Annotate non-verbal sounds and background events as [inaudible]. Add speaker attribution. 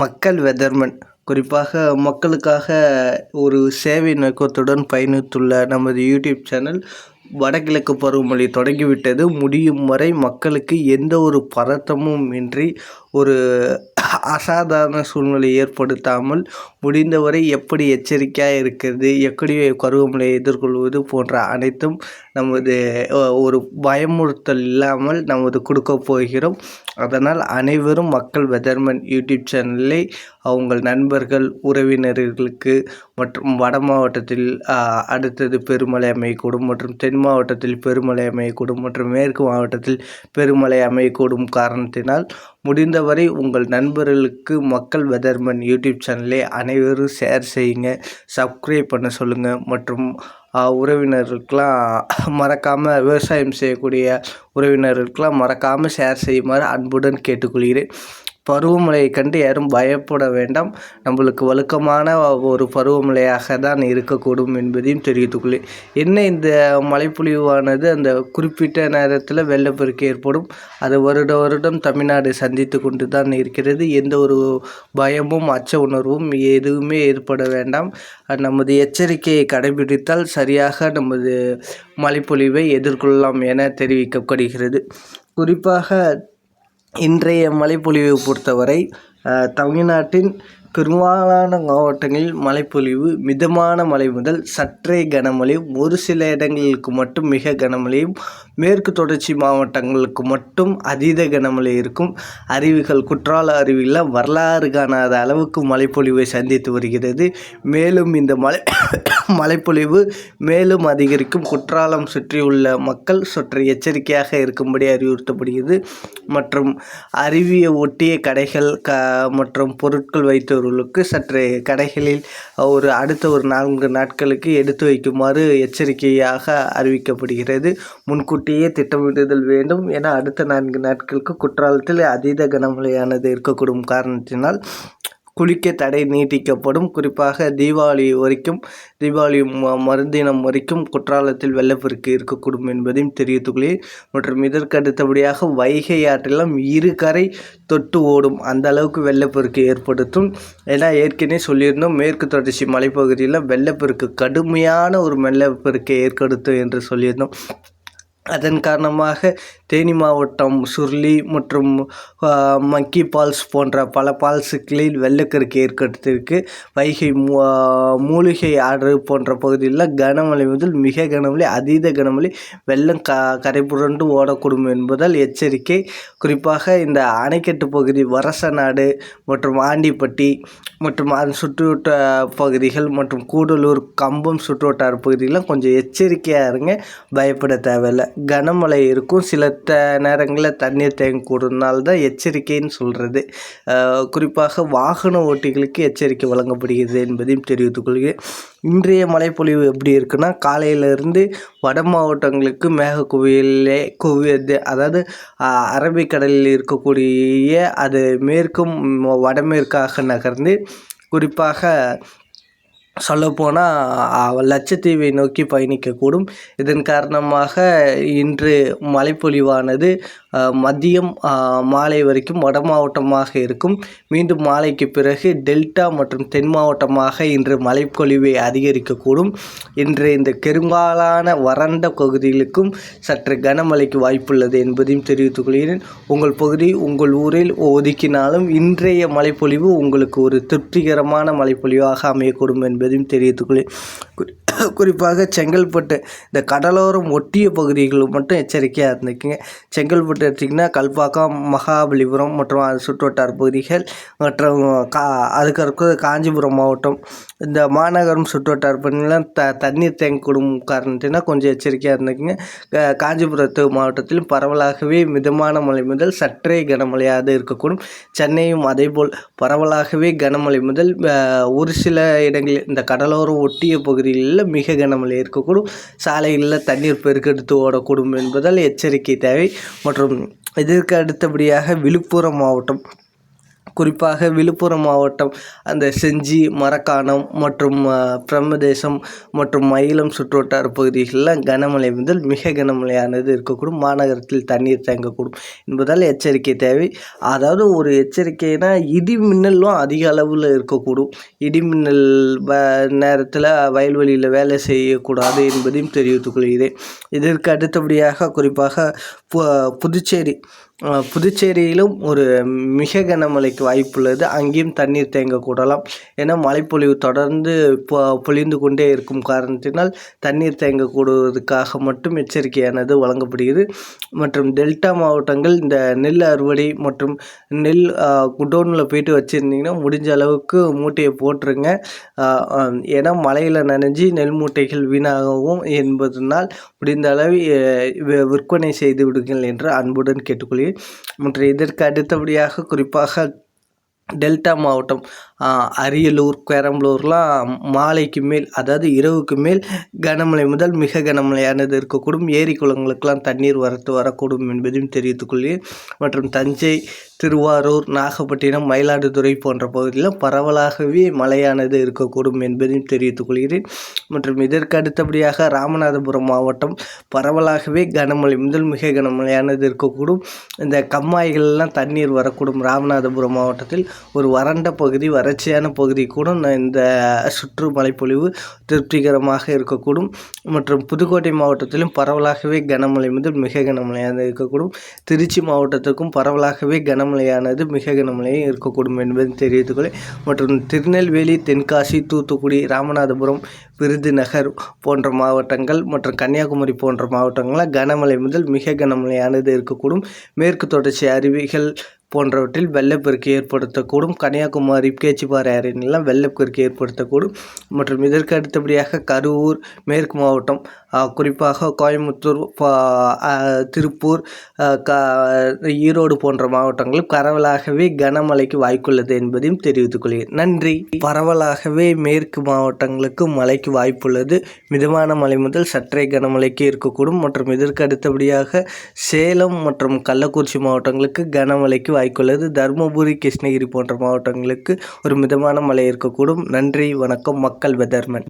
Speaker 1: மக்கள் வெதர்மன். குறிப்பாக மக்களுக்காக ஒரு சேவை நோக்கத்துடன் பயணித்துள்ள நமது யூடியூப் சேனல் வடகிழக்கு பருவமழை தொடங்கிவிட்டது. முடியும் வரை மக்களுக்கு எந்த ஒரு பதட்டமும் இன்றி ஒரு அசாதாரண சூழ்நிலை ஏற்படுத்தாமல் முடிந்தவரை எப்படி எச்சரிக்கையாக இருக்கிறது எப்படி பருவமழையை எதிர்கொள்வது போன்ற அனைத்தும் நமது ஒரு பயமுறுத்தல் இல்லாமல் நமது கொடுக்க போகிறோம். அதனால் அனைவரும் மக்கள் வெதர்மன் யூடியூப் சேனலை அவங்கள் நண்பர்கள் உறவினர்களுக்கு மற்றும் வட மாவட்டத்தில் அடுத்தது பெருமழை அமையக்கூடும் மற்றும் தென் மாவட்டத்தில் பெருமழை அமையக்கூடும் மற்றும் மேற்கு மாவட்டத்தில் பெருமழை அமையக்கூடும் காரணத்தினால் முடிந்தவரை உங்கள் நண்பர்களுக்கு மக்கள் வெதர்மன் யூடியூப் சேனலை அனைவரும் ஷேர் செய்யுங்க சப்ஸ்கிரைப் பண்ண சொல்லுங்கள் மற்றும் உறவினர்களுக்கெலாம் மறக்காமல் விவசாயம் செய்யக்கூடிய உறவினர்களுக்கெலாம் மறக்காமல் ஷேர் செய்யுமாறு அன்புடன் கேட்டுக்கொள்கிறேன். பருவமழையை கண்டு யாரும் பயப்பட வேண்டாம். நம்மளுக்கு வழக்கமான ஒரு பருவமழையாக தான் இருக்கக்கூடும் என்பதையும் தெரிவித்துக்கொள்ளேன் என்ன இந்த மழைப்பொழிவானது அந்த குறிப்பிட்ட நேரத்தில் வெள்ளப்பெருக்கு ஏற்படும். அது வருட வருடம் தமிழ்நாடு சந்தித்து கொண்டு தான் இருக்கிறது. எந்த ஒரு பயமும் அச்ச உணர்வும் எதுவுமே ஏற்பட வேண்டாம். நமது எச்சரிக்கையை கடைபிடித்தால் சரியாக நமது மழைப்பொழிவை எதிர்கொள்ளலாம் என தெரிவிக்கப்படுகிறது. குறிப்பாக இன்றைய மழைப்பொழிவை பொறுத்தவரை தமிழ்நாட்டின் பெரும்பாலான மாவட்டங்களில் மழைப்பொழிவு மிதமான மழை முதல் சற்றே கனமழையும் ஒரு சில இடங்களுக்கு மட்டும் மிக கனமழையும் மேற்கு தொடர்ச்சி மாவட்டங்களுக்கு மட்டும் அதீத கனமழை இருக்கும். அருவிகள் குற்றால அருவியில் வரலாறு காணாத அளவுக்கு மழைப்பொழிவை சந்தித்து வருகிறது. மேலும் இந்த மழை மழைப்பொழிவு மேலும் அதிகரிக்கும். குற்றாலம் சுற்றியுள்ள மக்கள் சற்று எச்சரிக்கையாக இருக்கும்படி அறிவுறுத்தப்படுகிறது. மற்றும் அருவியை ஒட்டிய கடைகள் க மற்றும் பொருட்கள் வைத்து வைத்தவர்களுக்கு சற்று கடைகளில் ஒரு அடுத்த ஒரு நான்கு நாட்களுக்கு எடுத்து வைக்குமாறு எச்சரிக்கையாக அறிவிக்கப்படுகிறது. முன்கூட்டியே திட்டமிடுதல் வேண்டும் என அடுத்த நான்கு நாட்களுக்கு குற்றாலத்தில் அதீத கனமழையானது இருக்கக்கூடும் காரணத்தினால் குளிக்க தடை நீட்டிக்கப்படும். குறிப்பாக தீபாவளி வரைக்கும் தீபாவளி மறுதினம் வரைக்கும் குற்றாலத்தில் வெள்ளப்பெருக்கு இருக்கக்கூடும் என்பதையும் தெரிவித்துள்ளேன். மற்றும் இதற்கு அடுத்தபடியாக வைகை ஆற்றெல்லாம் இரு கரை தொட்டு ஓடும் அந்த அளவுக்கு வெள்ளப்பெருக்கு ஏற்படுத்தும் ஏன்னா ஏற்கனவே சொல்லியிருந்தோம். மேற்கு தொடர்ச்சி மலைப்பகுதியில் வெள்ளப்பெருக்கு கடுமையான ஒரு வெள்ளப்பெருக்கை ஏற்படுத்தும் என்று சொல்லியிருந்தோம். அதன் காரணமாக தேனி மாவட்டம் சுருளி மற்றும் மக்கி பால்ஸ் போன்ற பல பால்ஸுகளில் வெள்ளக்கருக்கு ஏற்பட்டிருக்கு. வைகை மூலிகை ஆறு போன்ற பகுதியில் கனமழை முதல் மிக கனமழை அதீத கனமழை வெள்ளம் க கரை புரண்டு ஓடக்கூடும் என்பதால் எச்சரிக்கை. குறிப்பாக இந்த அணைக்கட்டு பகுதி வரசநாடு மற்றும் ஆண்டிப்பட்டி மற்றும் அதன் சுற்றுவட்ட பகுதிகள் மற்றும் கூடலூர் கம்பம் சுற்றுவட்டார பகுதிகளெலாம் கொஞ்சம் எச்சரிக்கையாக இருங்க. பயப்பட தேவையில்லை. கனமழை இருக்கும். சில த நேரங்களில் தண்ணீர் தேங்கக்கூடுனால தான் எச்சரிக்கைன்னு சொல்கிறது குறிப்பாக வாகன ஓட்டிகளுக்கு எச்சரிக்கை வழங்கப்படுகிறது என்பதையும் தெரிவித்துக் கொள்கிறேன். இன்றைய மழைப்பொழிவு எப்படி இருக்குன்னா காலையிலிருந்து வட மாவட்டங்களுக்கு மேக குவியலே குவியது அதாவது அரபிக்கடலில் இருக்கக்கூடிய அது மேற்கும் வடமேற்காக நகர்ந்து குறிப்பாக சொல்லப்போனால் லட்சத்தீவை நோக்கி பயணிக்கக்கூடும். இதன் காரணமாக இன்று மழைப்பொழிவானது மதியம் மாலை வரைக்கும் வட மாவட்டமாக இருக்கும். மீண்டும் மாலைக்கு பிறகு டெல்டா மற்றும் தென் மாவட்டமாக இன்று மழைப்பொழிவை அதிகரிக்கக்கூடும். இன்று இந்த பெரும்பாலான வறண்ட பகுதிகளுக்கும் சற்று கனமழைக்கு வாய்ப்புள்ளது என்பதையும் தெரிவித்துக் கொள்கிறேன். உங்கள் பகுதி உங்கள் ஊரில் ஒதுக்கினாலும் இன்றைய மழைப்பொழிவு உங்களுக்கு ஒரு திருப்திகரமான மழைப்பொழிவாக அமையக்கூடும் என்பதையும் தெரிவித்துக் கொள்கிறேன் [coughs] குறிப்பாக செங்கல்பட்டு. இந்த கடலோரம் ஒட்டிய பகுதிகள் மட்டும் எச்சரிக்கையாக இருந்துக்குங்க. செங்கல்பட்டு எடுத்திங்கன்னா கல்பாக்கம் மகாபலிபுரம் மற்றும் அது சுற்றுவட்டார பகுதிகள் மற்றும் கா அதுக்கு இருக்கிறது காஞ்சிபுரம் மாவட்டம். இந்த மாநகரம் சுற்றுவட்டார பகுதிகளெலாம் த தண்ணீர் தேங்கக்கூடும் காரணத்தினால் கொஞ்சம் எச்சரிக்கையாக இருந்துக்குங்க. காஞ்சிபுரத்து மாவட்டத்திலும் பரவலாகவே மிதமான மழை முதல் சற்றே கனமழையாக இருக்கக்கூடும். சென்னையும் அதேபோல் பரவலாகவே கனமழை முதல் ஒரு சில இடங்களில் இந்த கடலோரம் ஒட்டிய பகுதி பகுதிகளில் மிக கனமழை இருக்கக்கூடும். சாலைகளில் தண்ணீர் பெருக்கெடுத்து ஓடக்கூடும் என்பதால் எச்சரிக்கை தேவை. மற்றும் இதற்கு அடுத்தபடியாக விழுப்புரம் மாவட்டம் குறிப்பாக விழுப்புரம் மாவட்டம் அந்த செஞ்சி மரக்காணம் மற்றும் பிரம்மதேசம் மற்றும் மயிலம் சுற்றுவட்டார பகுதிகளில் கனமழை முதல் மிக கனமழையானது இருக்கக்கூடும். மாநகரத்தில் தண்ணீர் தேங்கக்கூடும் என்பதால் எச்சரிக்கை தேவை. அதாவது ஒரு எச்சரிக்கைனா இடி மின்னலும் அதிக அளவில் இருக்கக்கூடும். இடி மின்னல் நேரத்தில் வயல்வெளியில் வேலை செய்யக்கூடாது என்பதையும் தெரிவித்துக் கொள்கிறேன். இதற்கு அடுத்தபடியாக குறிப்பாக புதுச்சேரி புதுச்சேரியிலும் ஒரு மிக கனமழைக்கு வாய்ப்புள்ளது. அங்கேயும் தண்ணீர் தேங்கக்கூடலாம் ஏன்னா மழைப்பொழிவு தொடர்ந்து பொழிந்து கொண்டே இருக்கும் காரணத்தினால் தண்ணீர் தேங்கக்கூடுவதற்காக மட்டும் எச்சரிக்கையானது வழங்கப்படுகிறது. மற்றும் டெல்டா மாவட்டங்கள் இந்த நெல் அறுவடை மற்றும் நெல் குடோனில் போயிட்டு வச்சுருந்தீங்கன்னா முடிஞ்ச அளவுக்கு மூட்டையை போட்டுருங்க. ஏன்னா மழையில் நனைஞ்சி நெல் மூட்டைகள் வீணாகவும் என்பதனால் முடிந்த அளவு விற்பனை செய்து விடுங்கள் என்று அன்புடன் கேட்டுக்கொள்கிறேன். மற்றும் இதற்கு அடுத்தபடியாக குறிப்பாக டெல்டா மாவட்டம் அரியலூர் பெரம்பலூர்லாம் மாலைக்கு மேல் அதாவது இரவுக்கு மேல் கனமழை முதல் மிக கனமழையானது இருக்கக்கூடும். ஏரி குளங்களுக்கெல்லாம் தண்ணீர் வரத்து வரக்கூடும் என்பதையும் தெரிவித்துக்கொள்கிறேன் மற்றும் தஞ்சை திருவாரூர் நாகப்பட்டினம் மயிலாடுதுறை போன்ற பகுதியில் பரவலாகவே மழையானது இருக்கக்கூடும் என்பதையும் தெரிவித்துக்கொள்கிறேன் மற்றும் இதற்கு அடுத்தபடியாக ராமநாதபுரம் மாவட்டம் பரவலாகவே கனமழை முதல் மிக கனமழையானது இருக்கக்கூடும். இந்த கம்மாய்கள்லாம் தண்ணீர் வரக்கூடும் ராமநாதபுரம் மாவட்டத்தில். ஒரு வறண்ட பகுதி வறட்சியான பகுதி கூட இந்த சுற்று மழைப்பொழிவு திருப்திகரமாக இருக்கக்கூடும். மற்றும் புதுக்கோட்டை மாவட்டத்திலும் பரவலாகவே கனமழை முதல் மிக கனமழையாக இருக்கக்கூடும். திருச்சி மாவட்டத்துக்கும் பரவலாகவே கனமழையானது மிக கனமழையும் இருக்கக்கூடும் என்பதை தெரிவித்துக்கொள்ள மற்றும் திருநெல்வேலி தென்காசி தூத்துக்குடி ராமநாதபுரம் விருதுநகர் போன்ற மாவட்டங்கள் மற்றும் கன்னியாகுமரி போன்ற மாவட்டங்களில் கனமழை முதல் மிக கனமழையானது இருக்கக்கூடும். மேற்கு தொடர்ச்சி அருவிகள் போன்றவற்றில் வெள்ளப்பெருக்கு ஏற்படுத்தக்கூடும். கன்னியாகுமரி பேச்சுப்பாறை அறையினெல்லாம் வெள்ளப்பெருக்கு ஏற்படுத்தக்கூடும். மற்றும் இதற்கு அடுத்தபடியாக கரூர் மேற்கு மாவட்டம் குறிப்பாக கோயம்புத்தூர் திருப்பூர் க ஈரோடு போன்ற மாவட்டங்களில் பரவலாகவே கனமழைக்கு வாய்ப்புள்ளது என்பதையும் தெரிவித்துக் கொள்கிறேன். நன்றி. பரவலாகவே மேற்கு மாவட்டங்களுக்கு மழைக்கு வாய்ப்புள்ளது. மிதமான மழை முதல் சற்றே கனமழைக்கு இருக்கக்கூடும். மற்றும் இதற்கு அடுத்தபடியாக சேலம் மற்றும் கள்ளக்குறிச்சி மாவட்டங்களுக்கு கனமழைக்கு வாய்ப்புள்ளது தருமபுரி கிருஷ்ணகிரி போன்ற மாவட்டங்களுக்கு ஒரு மிதமான மழை இருக்கக்கூடும். நன்றி வணக்கம். மக்கள் வெதர்மன்.